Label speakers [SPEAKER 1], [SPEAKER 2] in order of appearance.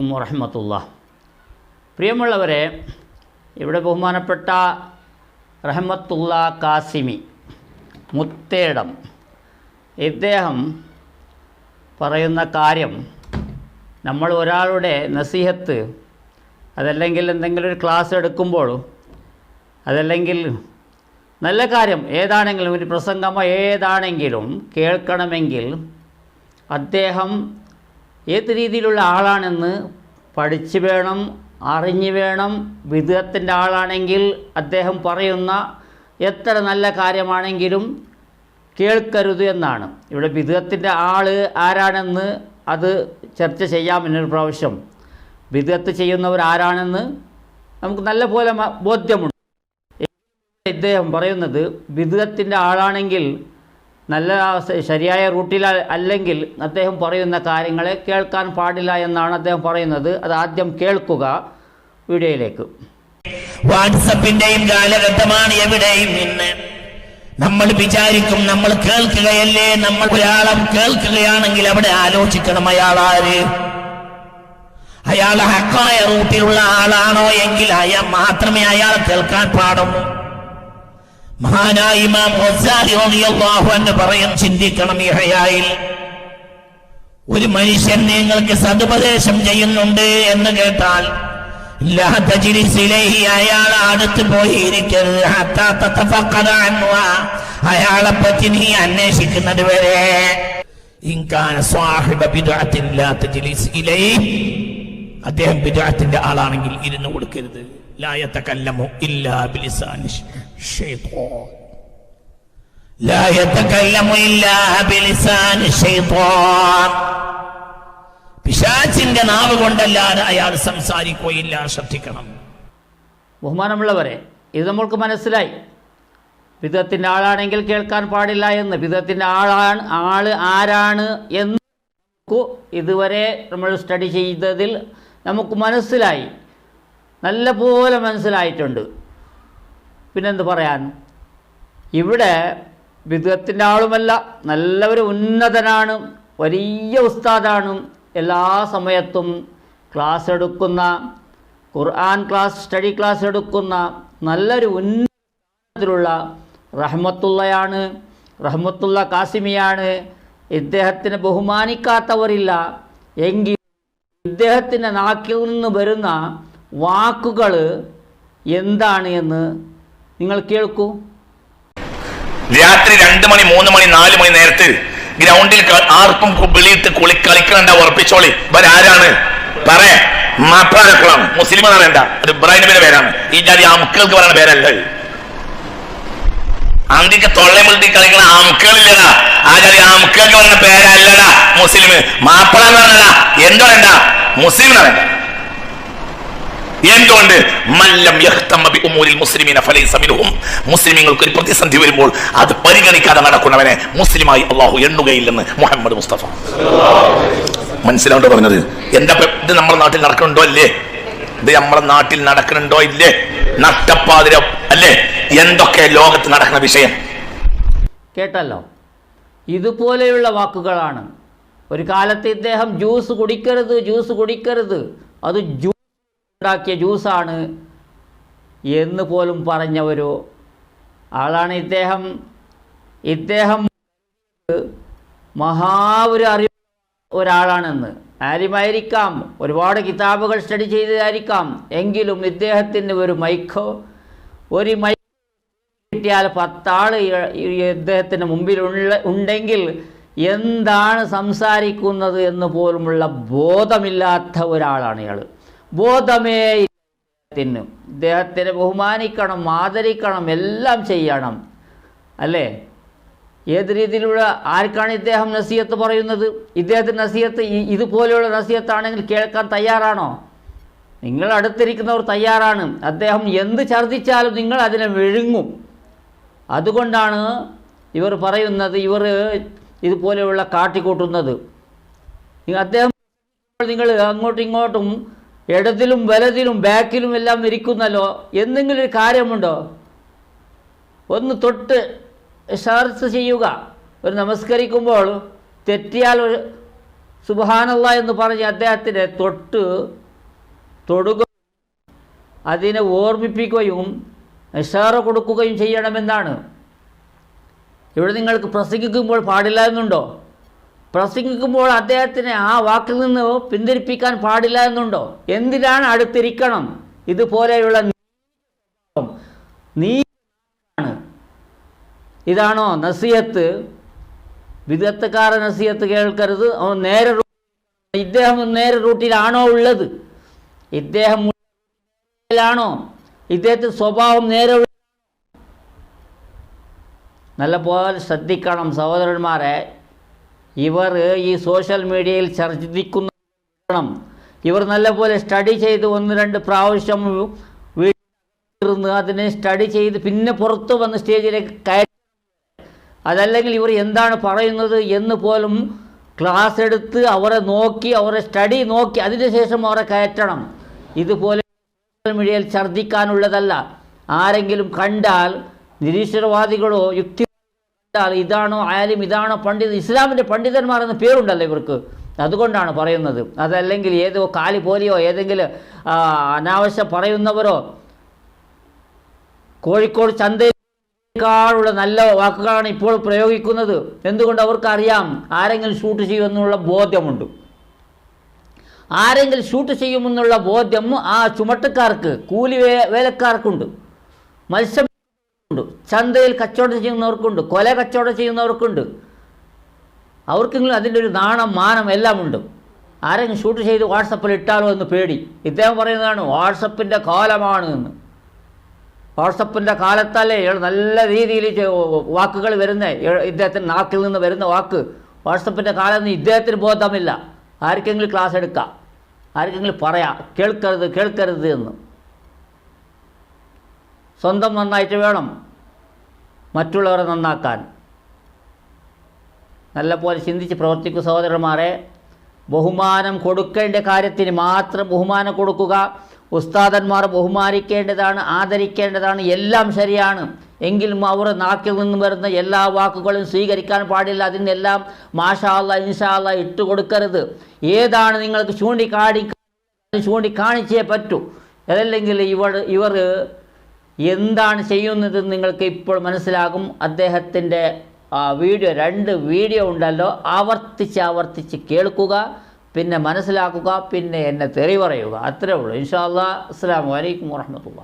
[SPEAKER 1] വറഹമത്തുള്ള. പ്രിയമുള്ളവരെ ഇവിടെ ബഹുമാനപ്പെട്ട റഹമത്തുള്ള കാസിമി മുത്തേടം ഇദ്ദേഹം പറയുന്ന കാര്യം നമ്മൾ ഒരാളുടെ നസീഹത്ത് അതല്ലെങ്കിൽ എന്തെങ്കിലും ഒരു ക്ലാസ് എടുക്കുമ്പോൾ അതല്ലെങ്കിൽ നല്ല കാര്യം ഏതാണെങ്കിലും ഒരു പ്രസംഗമോ ഏതാണെങ്കിലും കേൾക്കണമെങ്കിൽ അദ്ദേഹം ഏത് രീതിയിലുള്ള ആളാണെന്ന് പഠിച്ച് വേണം അറിഞ്ഞു വേണം വിദഗ്ധത്തിന്റെ ആളാണെങ്കിൽ അദ്ദേഹം പറയുന്ന എത്ര നല്ല കാര്യമാണെങ്കിലും കേൾക്കരുത് എന്നാണ്. ഇവിടെ വിദഗ്ധത്തിന്റെ ആൾ ആരാണെന്ന് അത് ചർച്ച ചെയ്യാം എന്നൊരു പ്രാവശ്യം. വിധത്ത് ചെയ്യുന്നവർ ആരാണെന്ന് നമുക്ക് നല്ല പോലെ ബോധ്യമുണ്ട്. ഇദ്ദേഹം പറയുന്നത് വിദഗ്ധത്തിന്റെ ആളാണെങ്കിൽ നല്ല ശരിയായ റൂട്ടിൽ അല്ലെങ്കിൽ അദ്ദേഹം പറയുന്ന കാര്യങ്ങളെ കേൾക്കാൻ പാടില്ല എന്നാണ് അദ്ദേഹം പറയുന്നത്. അത് ആദ്യം കേൾക്കുക വീഡിയോയിലേക്ക്.
[SPEAKER 2] വാട്സപ്പിന്റെയും കാലഘട്ടമാണ് എവിടെയും ഇന്ന്. നമ്മൾ വിചാരിക്കും നമ്മൾ കേൾക്കുകയല്ലേ നമ്മൾ ഒരാളെ കേൾക്കുകയാണെങ്കിൽ അവിടെ ആലോചിക്കണം അയാൾ ആര്. അയാൾ ഹക്കായ റൂട്ടിലുള്ള ആളാണോ എങ്കിൽ അയാൾ മാത്രമേ അയാൾ കേൾക്കാൻ പാടുള്ളൂ. മഹാനായ ഇമാം അൻഹു പറയും ചിന്തിക്കണം ഈ ഹയായിൽ ഒരു മനുഷ്യൻ നിങ്ങൾക്ക് സതുപദേശം ചെയ്യുന്നുണ്ട് എന്ന് കേട്ടാൽ അയാൾ അടുത്ത് പോയി ഇരിക്കരുത് അയാളെ പറ്റി നീ അന്വേഷിക്കുന്നത് വരെ. അദ്ദേഹം ബിദ്അത്തിന്റെ ആളാണെങ്കിൽ ഇരുന്ന് കൊടുക്കരുത്. ലായത്തെ കല്ലമോ ഇല്ലാ ബിലിസാനി ശൈത്വാൻ لا يتكلم إلا بلسان الشيطان പിശാചിന്റെ നാവ് കൊണ്ടല്ലാതെ അയാൾ സംസാരിക്കുകയില്ല ശ്രദ്ധിക്കണം
[SPEAKER 1] ബഹുമാനമുള്ളവരെ ഇത് നമ്മൾക്ക് മനസ്സിലായി വിധത്തിൻ്റെ ആളാണെങ്കിൽ കേൾക്കാൻ പാടില്ല എന്ന് വിധത്തിൻ്റെ ആളാണ് ആള് ആരാണ് എന്ന് നമുക്ക് ഇതുവരെ നമ്മൾ സ്റ്റഡി ചെയ്തതിൽ നമുക്ക് മനസ്സിലായി നല്ല പോലെ മനസ്സിലായിട്ടുണ്ട് പിന്നെന്ത് പറയാൻ? ഇവിടെ വിധത്തിന്റെ ആളുമല്ല നല്ല ഒരു ഉന്നതനാണ് വലിയ ഉസ്താദാണ്. എല്ലാ സമയത്തും ക്ലാസ് എടുക്കുന്ന ഖുർആൻ ക്ലാസ് സ്റ്റഡി ക്ലാസ് എടുക്കുന്ന നല്ലൊരു ഉന്നതത്തിലുള്ള റഹ്മത്തുള്ളയാണ് റഹ്മത്തുള്ള കാസിമിയാണ്. ഇദ്ദേഹത്തിനെ ബഹുമാനിക്കാത്തവരില്ല. എങ്കിൽ ഇദ്ദേഹത്തിന്റെ നാക്കിൽ നിന്ന് വരുന്ന വാക്കുകൾ എന്താണ് എന്ന് നിങ്ങൾ കേൾക്കൂ.
[SPEAKER 3] രാത്രി രണ്ട് മണി മൂന്ന് മണി നാല് മണി നേരത്ത് ഗ്രൗണ്ടിൽ ആർക്കും വെളിയിട്ട് കുളി കളിക്കണ്ട ഉറപ്പിച്ചോളി. ഇവരാരാണ്? പറയാ മാപ്പാരക്കളാണ് മുസ്ലിം വേണ്ട അത് ഇബ്രാഹിം നബിയുടെ പേരാണ്. ഈ ജാതി അമുക്കൾക്ക് പറയുന്ന പേരല്ല. അന്തിക്ക് തൊള്ളെ മുട്ടി കളിക്കണ അമുക്കളില്ലടാ ആ ജാതി അമുക്കൾക്ക് പറയുന്ന പേരല്ലടാ. മുസ്ലിം. മാപ്പിള എന്ന് പറഞ്ഞടാ എന്തോ? വേണ്ട മുസ്ലിം എന്നാ വേണ്ട എന്തുകൊണ്ട്? മല്ലം ഉമൂരിൽ മുസ്ലിമീന ഫലൈസ മുസ്ലിമീങ്ങൾക്ക് ഒരു പ്രതിസന്ധി വരുമ്പോൾ അത് പരിഗണിക്കാതെ നടക്കുന്നവനെ മുസ്ലിമായി അള്ളാഹു എണ്ണുകയില്ലെന്ന് മുഹമ്മദ് മുസ്തഫ. മനസ്സിലാണ്ട് പറഞ്ഞത്? എന്താ ഇത് നമ്മുടെ നാട്ടിൽ നടക്കുന്നുണ്ടോ അല്ലേ ഇത് നമ്മുടെ നാട്ടിൽ നടക്കുന്നുണ്ടോ ഇല്ലേ? നട്ടപ്പാതിര അല്ലേ? എന്തൊക്കെ ലോകത്ത് നടക്കുന്ന വിഷയം?
[SPEAKER 1] കേട്ടല്ലോ. ഇതുപോലെയുള്ള വാക്കുകളാണ്. ഒരു കാലത്ത് ഇദ്ദേഹം ജ്യൂസ് കുടിക്കരുത് ജ്യൂസ് കുടിക്കരുത്. അത് ഉണ്ടാക്കിയ ജ്യൂസാണ് എന്ന് പോലും പറഞ്ഞ ഒരു ആളാണ് ഇദ്ദേഹം. ഇദ്ദേഹം മഹാ ഒരു അറിവ് ഒരാളാണെന്ന്. ആരുമായിരിക്കാം? ഒരുപാട് കിതാബുകൾ സ്റ്റഡി ചെയ്തതായിരിക്കാം. എങ്കിലും ഇദ്ദേഹത്തിന് ഒരു മൈക്കോ ഒരു മൈക്ക് കിട്ടിയാൽ ഈ ഇദ്ദേഹത്തിന് മുമ്പിലുള്ള ഉണ്ടെങ്കിൽ എന്താണ് സംസാരിക്കുന്നത് എന്ന് പോലുമുള്ള ബോധമില്ലാത്ത ഒരാളാണ് ഇയാൾ ബോധമേ ഇല്ല. ഇദ്ദേഹത്തിന് ബഹുമാനിക്കണം ആദരിക്കണം എല്ലാം ചെയ്യണം. അല്ലേ? ഏത് രീതിയിലുള്ള ആർക്കാണ് ഇദ്ദേഹം നസീഹത്ത് പറയുന്നത്? ഇദ്ദേഹത്തിന്റെ നസീഹത്ത് ഇതുപോലെയുള്ള നസീഹത്താണെങ്കിൽ കേൾക്കാൻ തയ്യാറാണോ? നിങ്ങൾ അടുത്തിരിക്കുന്നവർ തയ്യാറാണ്. അദ്ദേഹം എന്ത് ഛർദ്ദിച്ചാലും നിങ്ങൾ അതിനെ വിഴുങ്ങും. അതുകൊണ്ടാണ് ഇവർ പറയുന്നത് ഇവർ ഇതുപോലെയുള്ള കാട്ടിക്കൂട്ടുന്നത്. അദ്ദേഹം നിങ്ങൾ അങ്ങോട്ടും ഇങ്ങോട്ടും ഇടതിലും വലതിലും ബാക്കിലും എല്ലാം ഇരിക്കുന്നല്ലോ? എന്തെങ്കിലും ഒരു കാര്യമുണ്ടോ? ഒന്ന് തൊട്ട് ഷർച്ച് ചെയ്യുക. ഒരു നമസ്കരിക്കുമ്പോൾ തെറ്റിയാൽ ഒരു സുബാനല്ല എന്ന് പറഞ്ഞ് അദ്ദേഹത്തിനെ തൊട്ട് തൊടുക. അതിനെ ഓർമ്മിപ്പിക്കുകയും ഇഷാറ കൊടുക്കുകയും ചെയ്യണമെന്നാണ്. ഇവിടെ നിങ്ങൾക്ക് പ്രസംഗിക്കുമ്പോൾ പാടില്ല എന്നുണ്ടോ? പ്രസംഗിക്കുമ്പോൾ അദ്ദേഹത്തിന് ആ വാക്കിൽ നിന്ന് പിന്തിരിപ്പിക്കാൻ പാടില്ല എന്നുണ്ടോ? എന്തിനാണ് അടുത്തിരിക്കണം? ഇതുപോലെയുള്ള നീ ഇതാണോ നസിയത്ത് വിദഗ്ധക്കാര നസിയത്ത് കേൾക്കരുത്. അവൻ നേരെ ഇദ്ദേഹം നേരെ റൂട്ടിലാണോ ഉള്ളത്? ഇദ്ദേഹം ാണോ ഇദ്ദേഹത്തെ സ്വഭാവം നേരെ നല്ല പോലെ ശ്രദ്ധിക്കണം സഹോദരന്മാരെ. ഇവർ ഈ സോഷ്യൽ മീഡിയയിൽ ചർച്ചിക്കുന്ന ഇവർ നല്ലപോലെ സ്റ്റഡി ചെയ്ത് ഒന്ന് രണ്ട് പ്രാവശ്യം വീട്ടിലിരുന്ന് അതിനെ സ്റ്റഡി ചെയ്ത് പിന്നെ പുറത്തു വന്ന് സ്റ്റേജിലേക്ക് കയറ്റി അതല്ലെങ്കിൽ ഇവർ എന്താണ് പറയുന്നത് എന്ന് പോലും ക്ലാസ് എടുത്ത് അവരെ നോക്കി അവരെ സ്റ്റഡി നോക്കി അതിനുശേഷം അവരെ കയറ്റണം. ഇതുപോലെ സോഷ്യൽ മീഡിയയിൽ ഛർദ്ദിക്കാനുള്ളതല്ല ആരെങ്കിലും കണ്ടാൽ നിരീശ്വരവാദികളോ യുക്തി ഇതാണോ ആലിം ഇതാണോ പണ്ഡിത ഇസ്ലാമിന്റെ പണ്ഡിതന്മാർ എന്ന പേരുണ്ടല്ലോ ഇവർക്ക്. അതുകൊണ്ടാണ് പറയുന്നത്. അതല്ലെങ്കിൽ ഏതോ കാലി പോലെയോ ഏതെങ്കിലും അനാവശ്യ പറയുന്നവരോ കോഴിക്കോട് ചന്തയിലേക്കാളുള്ള നല്ല വാക്കുകളാണ് ഇപ്പോൾ പ്രയോഗിക്കുന്നത്. എന്തുകൊണ്ട് അവർക്കറിയാം? ആരെങ്കിലും ഷൂട്ട് ചെയ്യുമെന്നുള്ള ബോധ്യമുണ്ട്. ആരെങ്കിലും ഷൂട്ട് ചെയ്യുമെന്നുള്ള ബോധ്യം ആ ചുമട്ടുകാർക്ക് കൂലി വേലക്കാർക്കുണ്ട്. മത്സ്യം ഉണ്ട് ചന്തയിൽ കച്ചവടം ചെയ്യുന്നവർക്കുണ്ട് കൊല കച്ചവടം ചെയ്യുന്നവർക്കുണ്ട്. അവർക്കെങ്കിലും അതിന്റെ ഒരു നാണം മാനം എല്ലാം ഉണ്ട് ആരെങ്കിലും ഷൂട്ട് ചെയ്ത് വാട്സപ്പിൽ ഇട്ടാലോ എന്ന് പേടി. ഇദ്ദേഹം പറയുന്നതാണ് വാട്സപ്പിന്റെ കാലമാണ് എന്ന്. വാട്സപ്പിന്റെ കാലത്തല്ലേ നല്ല രീതിയിൽ വാക്കുകൾ വരുന്ന. ഇദ്ദേഹത്തിന്റെ നാക്കിൽ നിന്ന് വരുന്ന വാക്ക്. വാട്സപ്പിന്റെ കാലം ഇദ്ദേഹത്തിന് ബോധമില്ല. ആർക്കെങ്കിലും ക്ലാസ് എടുക്കാം. ആർക്കെങ്കിലും പറയാം. കേൾക്കരുത് കേൾക്കരുത് എന്ന്. സ്വന്തം നന്നായിട്ട് വേണം. മറ്റുള്ളവരെ നന്നാക്കാൻ. നല്ലപോലെ ചിന്തിച്ച് പ്രവർത്തിക്കൂ സഹോദരന്മാരെ. ബഹുമാനം കൊടുക്കേണ്ട കാര്യത്തിന് മാത്രം ബഹുമാനം കൊടുക്കുക. ഉസ്താദന്മാർ ബഹുമാനിക്കേണ്ടതാണ് ആദരിക്കേണ്ടതാണ് എല്ലാം ശരിയാണ്. എങ്കിലും അവർ നാക്കിൽ നിന്നും വരുന്ന എല്ലാ വാക്കുകളും സ്വീകരിക്കാൻ പാടില്ല. അതിനെല്ലാം മാഷാല്ല ഇൻഷാല്ല ഇട്ട് കൊടുക്കരുത്. ഏതാണ് നിങ്ങൾക്ക് ചൂണ്ടിക്കാണി ചൂണ്ടിക്കാണിച്ചേ പറ്റൂ. അതല്ലെങ്കിൽ ഇവർ ഇവർ എന്താണ് ചെയ്യുന്നത് നിങ്ങൾക്ക് ഇപ്പോൾ മനസ്സിലാകും. അദ്ദേഹത്തിന്റെ വീഡിയോ രണ്ട് വീഡിയോ ഉണ്ടല്ലോ. ആവർത്തിച്ച് ആവർത്തിച്ച് കേൾക്കുക പിന്നെ മനസ്സിലാക്കുക പിന്നെ എന്നെ തെറി പറയുക. അത്രേ ഉള്ളൂ. ഇൻഷാ അല്ലാ അസ്സാം വലൈക്കും വാഹമത്തുള്ള